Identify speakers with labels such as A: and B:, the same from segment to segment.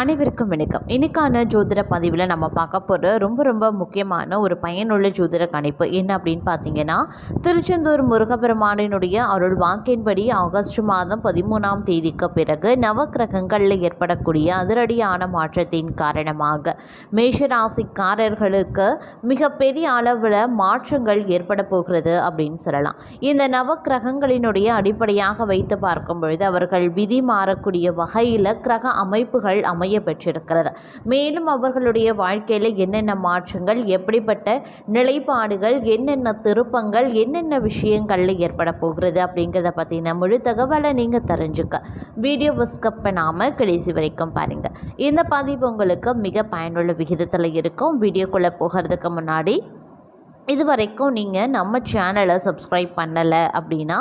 A: அனைவருக்கும் வணக்கம். இன்னைக்கான ஜோதிட பதிவில் நம்ம பார்க்க போகிற ரொம்ப ரொம்ப முக்கியமான ஒரு பயனுள்ள ஜோதிட கணிப்பு என்ன அப்படின்னு பார்த்தீங்கன்னா திருச்செந்தூர் முருகப்பெருமானினுடைய அருள் வாக்கின்படி ஆகஸ்ட் மாதம் பதிமூணாம் தேதிக்கு பிறகு நவக்கிரகங்களில் ஏற்படக்கூடிய அதிரடியான மாற்றத்தின் காரணமாக மேஷராசிக்காரர்களுக்கு மிகப்பெரிய அளவில் மாற்றங்கள் ஏற்பட போகிறது அப்படின்னு சொல்லலாம். இந்த நவக்கிரகங்களினுடைய அடிப்படையாக வைத்து பார்க்கும் பொழுது அவர்கள் விதி மாறக்கூடிய வகையில் கிரக அமைப்புகள் அமைய பெற்றிருக்கிறது. மேலும் அவர்களுடைய வாழ்க்கையில் என்னென்ன மாற்றங்கள் எப்படிப்பட்ட நிலைப்பாடுகள் என்னென்ன திருப்பங்கள் என்னென்ன விஷயங்கள்ல ஏற்பட போகிறது அப்படிங்கிறத பற்றின முழு தகவலை நீங்கள் தெரிஞ்சுக்க. வீடியோ ஸ்கப் பண்ணாமல் கடைசி வரைக்கும் பாருங்கள் இந்த பதிவு உங்களுக்கு மிக பயனுள்ள விகிதத்தில் இருக்கும். வீடியோக்குள்ளே போகிறதுக்கு முன்னாடி இது வரைக்கும் நீங்கள் நம்ம சேனலை சப்ஸ்கிரைப் பண்ணலை அப்படின்னா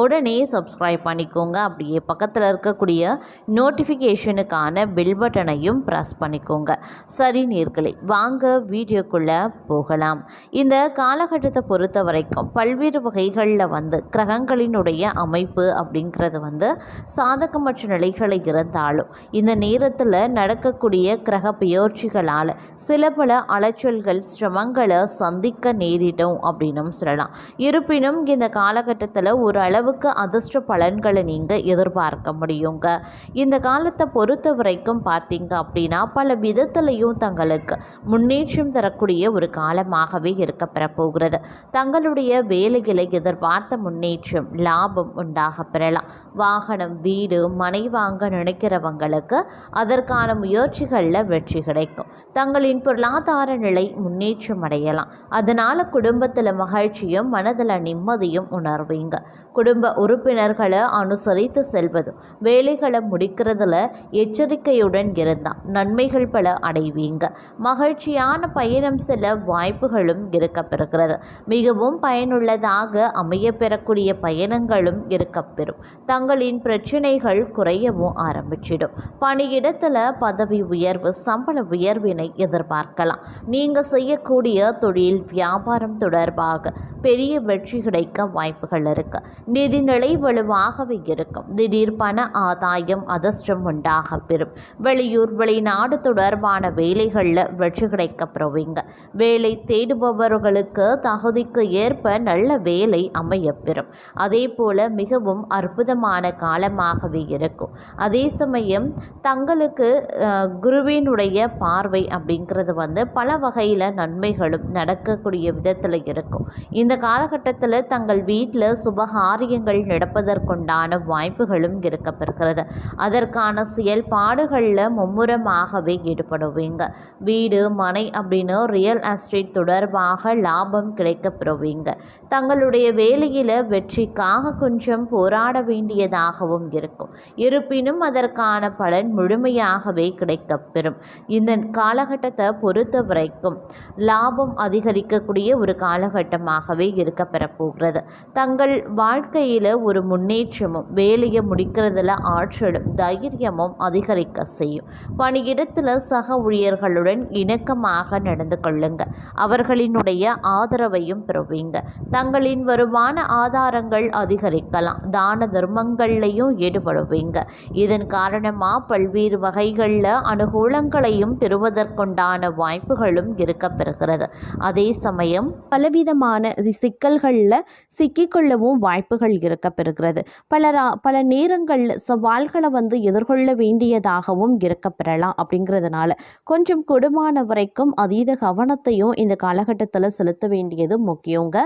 A: உடனே சப்ஸ்கிரைப் பண்ணிக்கோங்க. அப்படியே பக்கத்தில் இருக்கக்கூடிய நோட்டிஃபிகேஷனுக்கான பெல் பட்டனையும் ப்ரெஸ் பண்ணிக்கோங்க. சரி நேர்களை வாங்க வீடியோக்குள்ளே போகலாம். இந்த காலகட்டத்தை பொறுத்த வரைக்கும் பல்வேறு வகைகளில் வந்து கிரகங்களினுடைய அமைப்பு அப்படிங்கிறது வந்து சாதகமற்ற நிலைகளை இருந்தாலும் இந்த நேரத்தில் நடக்கக்கூடிய கிரக பெயர்ச்சிகளால் சில பல அலைச்சல்கள் சிரமங்களை சந்திக்க நேரிடும் அப்படின்னும் சொல்லலாம். இருப்பினும் இந்த காலகட்டத்தில் ஒரு அளவுக்கு அதிர்ஷ்ட பலன்களை நீங்கள் எதிர்பார்க்க முடியுங்க. இந்த காலத்தை பொறுத்த வரைக்கும் பார்த்தீங்க அப்படின்னா பல விதத்துலையும் தங்களுக்கு முன்னேற்றம் தரக்கூடிய ஒரு காலமாகவே இருக்க போகிறது தங்களுடைய வேலைகளை எதிர்பார்த்த முன்னேற்றம் லாபம் உண்டாக பெறலாம். வாகனம் வீடு மனை வாங்க நினைக்கிறவங்களுக்கு அதற்கான முயற்சிகளில் வெற்றி கிடைக்கும். தங்களின் பொருளாதார நிலை முன்னேற்றம் அடையலாம். அதனால் குடும்பத்தில் மகிழ்ச்சியும் மனதில் நிம்மதியும் உணர்வீங்க. குடும்ப உறுப்பினர்களை அனுசரித்து செல்வதும் வேலைகளை முடிக்கிறதுல எச்சரிக்கையுடன் இருந்தால் நன்மைகள் பல அடைவீங்க. மகிழ்ச்சியான பயணம் செல்ல வாய்ப்புகளும் இருக்கப்பெறுகிறது. மிகவும் பயனுள்ளதாக அமைய பெறக்கூடிய பயணங்களும் இருக்கப்பெறும். தங்களின் பிரச்சனைகள் குறையவும் ஆரம்பிச்சிடும். பணியிடத்தில் பதவி உயர்வு சம்பள உயர்வினை எதிர்பார்க்கலாம். நீங்கள் செய்யக்கூடிய தொழில் வியாபாரம் தொடர்பாக பெரிய வெற்றி கிடைக்க வாய்ப்புகள் இருக்குது நிதிநிலை வலுவாகவே இருக்கும். திடீர் பண ஆதாயம் அதிர்ஷ்டம் உண்டாக பெறும். வெளியூர் வெளிநாடு தொடர்பான வேலைகளில் வெற்றி கிடைக்க பெறுவீங்க. வேலை தேடுபவர்களுக்கு தகுதிக்கு ஏற்ப நல்ல வேலை அமைய பெறும். அதே போல மிகவும் அற்புதமான காலமாகவே இருக்கும். அதே சமயம் தங்களுக்கு குருவினுடைய பார்வை அப்படிங்கிறது வந்து பல வகையில் நன்மைகளும் நடக்கக்கூடிய விதத்தில் இருக்கும். இந்த காலகட்டத்தில் தங்கள் வீட்டில் சுபகா காரியங்கள் நடப்பதற்குண்டான வாய்ப்புகளும் இருக்கப்பெறுகிறது. அதற்கான செயல்பாடுகளில் மும்முரமாகவே ஈடுபடுவீங்க. வீடு மனை அப்படின்னு ரியல் எஸ்டேட் தொடர்பாக லாபம் கிடைக்கப்பெறுவீங்க. தங்களுடைய வேலையில் வெற்றிக்காக கொஞ்சம் போராட வேண்டியதாகவும் இருக்கும். இருப்பினும் அதற்கான பலன் முழுமையாகவே கிடைக்கப்பெறும். இந்த காலகட்டத்தை பொறுத்த வரைக்கும் லாபம் அதிகரிக்கக்கூடிய ஒரு காலகட்டமாகவே இருக்கப்பெறப் போகிறது தங்கள் வாழ்க்கையில் ஒரு முன்னேற்றமும் வேலையை முடிக்கிறதுல ஆற்றலும் தைரியமும் அதிகரிக்க செய்யும். பணியிடத்தில் சக ஊழியர்களுடன் இணக்கமாக நடந்து கொள்ளுங்க. அவர்களினுடைய ஆதரவையும் பெறுவீங்க. தங்களின் வருமான ஆதாரங்கள் அதிகரிக்கலாம். தான தர்மங்கள்லையும் ஈடுபடுவீங்க. இதன் காரணமாக பல்வேறு வகைகளில் அனுகூலங்களையும் பெறுவதற்குண்டான வாய்ப்புகளும் இருக்க பெறுகிறது. அதே சமயம் பலவிதமான சிக்கல்களில் சிக்கிக்கொள்ளவும் வாய்ப்பு வாய்ப்புகள் இருக்க பெறுகிறது பல பல நேரங்களில் சவால்களை வந்து எதிர்கொள்ள வேண்டியதாகவும் இருக்க பெறலாம் அப்படிங்கிறதுனால கொஞ்சம் கொடுமான வரைக்கும் அதீத கவனத்தையும் இந்த காலகட்டத்தில் செலுத்த வேண்டியது முக்கியங்க.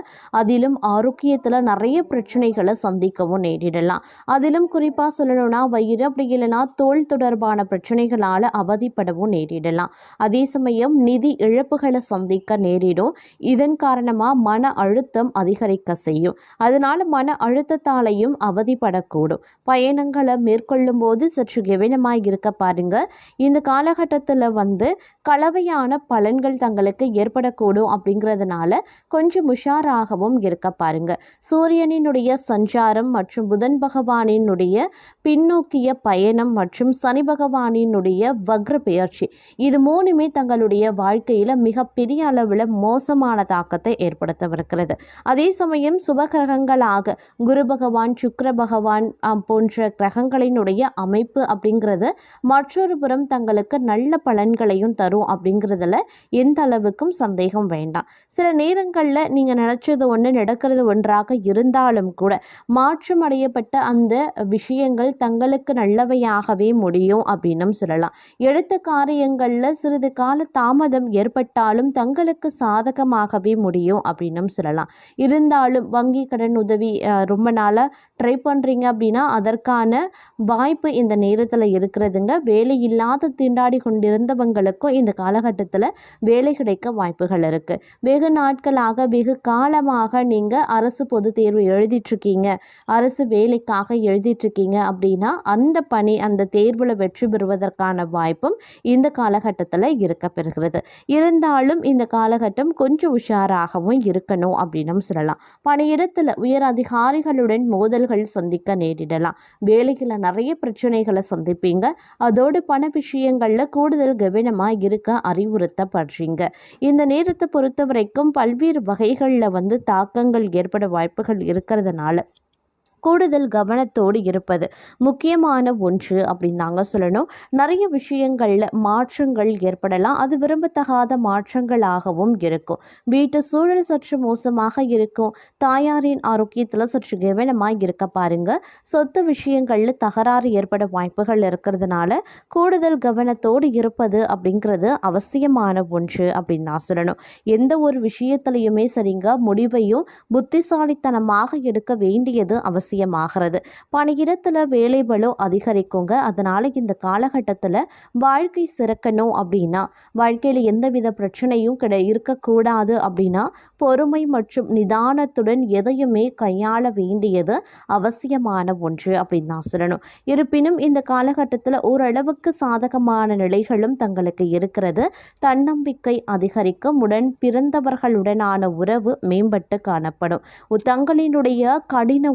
A: அதிலும் ஆரோக்கியத்தில் நிறைய பிரச்சனைகளை சந்திக்கவும் நேரிடலாம். அதிலும் குறிப்பாக சொல்லணும்னா வயிறு அப்படி இல்லைன்னா தோல் தொடர்பான பிரச்சனைகளால் அவதிப்படவும் நேரிடலாம். அதே சமயம் நிதி இழப்புகளை சந்திக்க நேரிடும். இதன் காரணமாக மன அழுத்தம் அதிகரிக்க செய்யும். அதனால மன அழுத்தத்தாலையும் அவதிப்படக்கூடும். பயணங்களை மேற்கொள்ளும் போது சற்று கவனமாக இருக்க பாருங்க. இந்த காலகட்டத்தில் வந்து கலவையான பலன்கள் தங்களுக்கு ஏற்படக்கூடும் அப்படிங்கிறதுனால கொஞ்சம் உஷாராகவும் இருக்க பாருங்க. சூரியனினுடைய சஞ்சாரம் மற்றும் புதன் பகவானினுடைய பின்னோக்கிய பயணம் மற்றும் சனி பகவானினுடைய வக்ர பெயர்ச்சி இது மூணுமே தங்களுடைய வாழ்க்கையில் மிகப்பெரிய அளவில் மோசமான
B: தாக்கத்தை ஏற்படுத்தவிருக்கிறது. அதே சமயம் சுபகிரகங்களாக குரு பகவான் சுக்கிர பகவான் போன்ற கிரகங்களினுடைய அமைப்பு அப்படிங்கிறது மற்றொரு புறம் தங்களுக்கு நல்ல பலன்களையும் தரும் அப்படிங்கிறதுல எந்த அளவுக்கும் சந்தேகம் வேண்டாம். சில நேரங்களில் நீங்கள் நினச்சது ஒன்று நடக்கிறது ஒன்றாக இருந்தாலும் கூட மாற்றம் அடையப்பட்ட அந்த விஷயங்கள் தங்களுக்கு நல்லவையாகவே முடியும் அப்படின்னும் சொல்லலாம். எடுத்த காரியங்களில் சிறிது கால தாமதம் ஏற்பட்டாலும் தங்களுக்கு சாதகமாகவே முடியும் அப்படின்னும் சொல்லலாம். இருந்தாலும் வங்கி கடன் உதவி ரொம்ப நாளாக ட்ரை பண்ணுறீங்க அப்படின்னா அதற்கான வாய்ப்பு இந்த நேரத்தில் இருக்கிறதுங்க. வேலை இல்லாத திண்டாடி கொண்டிருந்தவங்களுக்கும் இந்த காலகட்டத்தில் வேலை கிடைக்க வாய்ப்புகள் இருக்குது வெகு நாட்களாக வெகு காலமாக நீங்கள் அரசு பொது தேர்வு எழுதிட்டுருக்கீங்க. அரசு வேலைக்காக எழுதிட்டுருக்கீங்க அப்படின்னா அந்த பணி அந்த தேர்வில் வெற்றி பெறுவதற்கான வாய்ப்பும் இந்த காலகட்டத்தில் இருக்க பெறுகிறது. இருந்தாலும் இந்த காலகட்டம் கொஞ்சம் உஷாராகவும் இருக்கணும் அப்படின்னும் சொல்லலாம். பணியிடத்தில் உயர் அதிகாரிகளுடன் மோதல்கள் சந்திக்க நேரிடலாம். வேலையில் நிறைய பிரச்சனைகளை சந்திப்பீங்க. அதோடு பண விஷயங்களில் கூடுதல் கவனமாக இருக்க அறிவுறுத்தப்படுறீங்க. இந்த நேரத்தை பொறுத்த வரைக்கும் பல்வேறு வகைகளில் வந்து தாக்கங்கள் ஏற்பட வாய்ப்புகள் இருக்கிறதுனால கூடுதல் கவனத்தோடு இருப்பது முக்கியமான ஒன்று அப்படின்னு தாங்க சொல்லணும். நிறைய விஷயங்களில் மாற்றங்கள் ஏற்படலாம். அது விரும்பத்தகாத மாற்றங்களாகவும் இருக்கும். வீட்டு சூழல் சற்று மோசமாக இருக்கும். தாயாரின் ஆரோக்கியத்தில் சற்று கவனமாக இருக்க பாருங்க. சொத்து விஷயங்களில் தகராறு ஏற்பட வாய்ப்புகள் இருக்கிறதுனால கூடுதல் கவனத்தோடு இருப்பது அப்படிங்கிறது அவசியமான ஒன்று அப்படின்னு நான் சொல்லணும். எந்த ஒரு விஷயத்துலையுமே சரிங்க முடிவையும் புத்திசாலித்தனமாக எடுக்க வேண்டியது அவசியம். அவசியமாகிறது. பணியிடத்தில் வேலை பளு அதிகரிக்குங்க. அதனால் இந்த காலகட்டத்தில் வாழ்க்கை சிறக்கணும் அப்படின்னா வாழ்க்கையில் எந்தவித பிரச்சனையும் கிடை இருக்கக்கூடாது அப்படின்னா பொறுமை மற்றும் நிதானத்துடன் எதையுமே கையாள வேண்டியது அவசியமான ஒன்று அப்படின்னு தான் சொல்லணும். இருப்பினும் இந்த காலகட்டத்தில் ஓரளவுக்கு சாதகமான நிலைகளும் தங்களுக்கு இருக்கிறது. தன்னம்பிக்கை அதிகரிக்கும். உடன் பிறந்தவர்களுடனான உறவு மேம்பட்டு காணப்படும். தங்களினுடைய கடின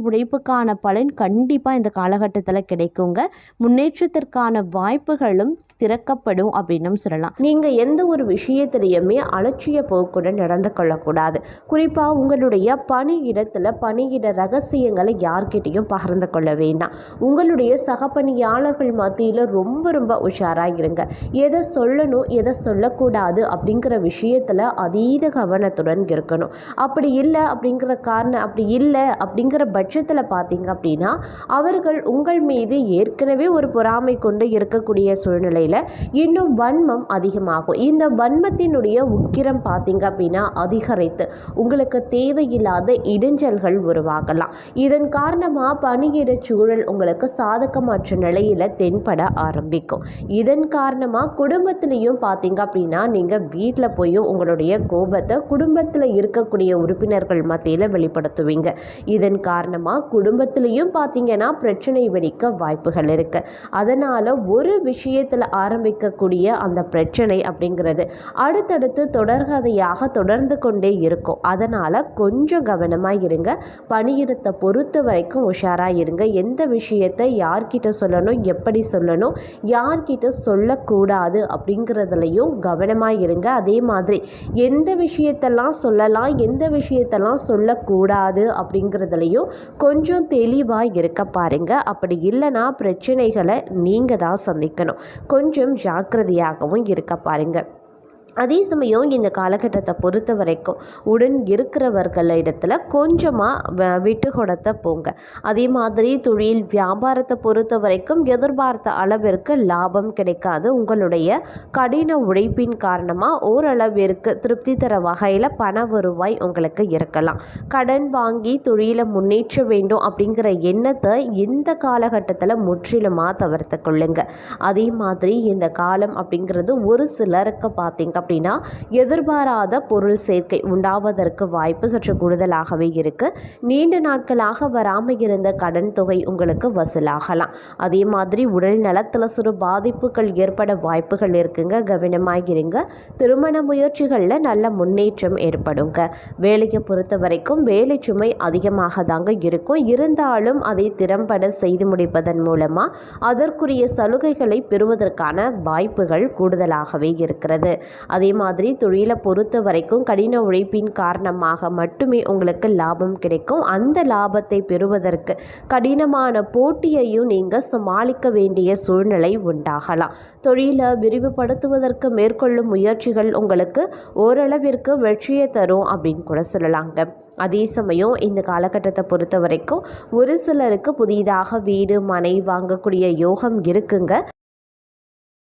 B: உழைப்புக்கான பலன் கண்டிப்பாக இந்த காலகட்டத்தில் கிடைக்குங்க. முன்னேற்றத்திற்கான வாய்ப்புகளும் திறக்கப்படும் அப்படின்னும் சொல்லலாம். நீங்கள் எந்த ஒரு விஷயத்திலையுமே அலட்சிய போக்குடன் நடந்து கொள்ளக்கூடாது. குறிப்பாக உங்களுடைய பணியிடத்தில் பணியிட ரகசியங்களை யார்கிட்டையும் பகிர்ந்து கொள்ள வேண்டாம். உங்களுடைய சக பணியாளர்கள் மத்தியில் ரொம்ப ரொம்ப உஷாராக இருங்க. எதை சொல்லணும் எதை சொல்லக்கூடாது அப்படிங்கிற விஷயத்தில் அதீத கவனத்துடன் இருக்கணும். அப்படி இல்லை அப்படிங்கிற காரணம் அப்படி இல்லை அப்படிங்கிற பட்சத்தில் பார்த்தீங்க அப்படின்னா அவர்கள் உங்கள் மீது ஏற்கனவே ஒரு பொறாமை கொண்டு இருக்கக்கூடிய சூழ்நிலையில் இன்னும் வன்மம் அதிகமாகும். இந்த வன்மத்தினுடைய உக்கிரம் பார்த்தீங்க அப்படின்னா அதிகரித்து உங்களுக்கு தேவையில்லாத இடைஞ்சல்கள் உருவாகலாம். இதன் காரணமாக பணியிட சூழல் உங்களுக்கு சாதகமற்ற நிலையில் தென்பட ஆரம்பிக்கும். இதன் காரணமாக குடும்பத்திலையும் பார்த்தீங்க அப்படின்னா நீங்கள் வீட்டில் போய் உங்களுடைய கோபத்தை குடும்பத்தில் இருக்கக்கூடிய உறுப்பினர்கள் மத்தியில் வெளிப்படுத்துவீங்க. இதன் காரணமாக குடும்பத்திலையும் பார்த்தீங்கன்னா பிரச்சனை வெடிக்க வாய்ப்புகள் இருக்குது அதனால் ஒரு விஷயத்தில் ஆரம்பிக்கக்கூடிய அந்த பிரச்சனை அப்படிங்கிறது அடுத்தடுத்து தொடர்கதையாக தொடர்ந்து கொண்டே இருக்கும். அதனால் கொஞ்சம் கவனமாக இருங்க. பணியிடத்தை பொறுத்த வரைக்கும் உஷாராக இருங்க. எந்த விஷயத்தை யார்கிட்ட சொல்லணும் எப்படி சொல்லணும் யார்கிட்ட சொல்லக்கூடாது அப்படிங்கிறதுலையும் கவனமாக இருங்க. அதே மாதிரி எந்த விஷயத்தெல்லாம் சொல்லலாம் எந்த விஷயத்தெல்லாம் சொல்லக்கூடாது அப்படிங்கிறதுலையும் கொஞ்சம் கொஞ்சம் தெளிவாக இருக்க பாருங்க. அப்படி இல்லைன்னா பிரச்சனைகளை நீங்கள் தான் சந்திக்கணும். கொஞ்சம் ஜாக்கிரதையாகவும் இருக்க பாருங்கள் அதே சமயம் இந்த காலகட்டத்தை பொறுத்த வரைக்கும் உடன் இருக்கிறவர்களிடத்துல கொஞ்சமாக விட்டு கொடுத்த போங்க. அதே மாதிரி தொழில் வியாபாரத்தை பொறுத்த வரைக்கும் எதிர்பார்த்த அளவிற்கு லாபம் கிடைக்காது. உங்களுடைய கடின உழைப்பின் காரணமாக ஓரளவிற்கு திருப்தி தர வகையில் பண வருவாய் உங்களுக்கு இருக்கலாம். கடன் வாங்கி தொழிலை முன்னேற்ற வேண்டும் அப்படிங்கிற எண்ணத்தை இந்த காலகட்டத்தில் முற்றிலுமாக தவிர்த்து கொள்ளுங்க. அதே மாதிரி இந்த காலம் அப்படிங்கிறது ஒரு சிலருக்கு பார்த்தீங்க அப்படின்னா எதிர்பாராத பொருள் சேர்க்கை உண்டாவதற்கு வாய்ப்பு சற்று கூடுதலாகவே இருக்கு. நீண்ட நாட்களாக வராமல் இருந்த கடன் தொகை உங்களுக்கு வசூலாகலாம். அதே மாதிரி உடல் நலத்தில் சிறு பாதிப்புகள் ஏற்பட வாய்ப்புகள் இருக்குங்க. கவனமாக இருங்க திருமண முயற்சிகளில் நல்ல முன்னேற்றம் ஏற்படுங்க. வேலையை பொறுத்த வரைக்கும் வேலை சுமை அதிகமாக தாங்க இருக்கும். இருந்தாலும் அதை திறம்பட செய்து முடிப்பதன் மூலமாக அதற்குரிய சலுகைகளை பெறுவதற்கான வாய்ப்புகள் கூடுதலாகவே இருக்கிறது. அதே மாதிரி தொழிலை பொறுத்த வரைக்கும் கடின உழைப்பின் காரணமாக மட்டுமே உங்களுக்கு லாபம் கிடைக்கும். அந்த லாபத்தை பெறுவதற்கு கடினமான போட்டியையும் நீங்கள் சமாளிக்க வேண்டிய சூழ்நிலை உண்டாகலாம். தொழிலை விரிவுபடுத்துவதற்கு மேற்கொள்ளும் முயற்சிகள் உங்களுக்கு ஓரளவிற்கு வெற்றியை தரும் அப்படின்னு கூட சொல்லலாங்க. அதே சமயம் இந்த காலகட்டத்தை பொறுத்த வரைக்கும் ஒரு சிலருக்கு புதிதாக வீடு மனை வாங்கக்கூடிய யோகம் இருக்குங்க.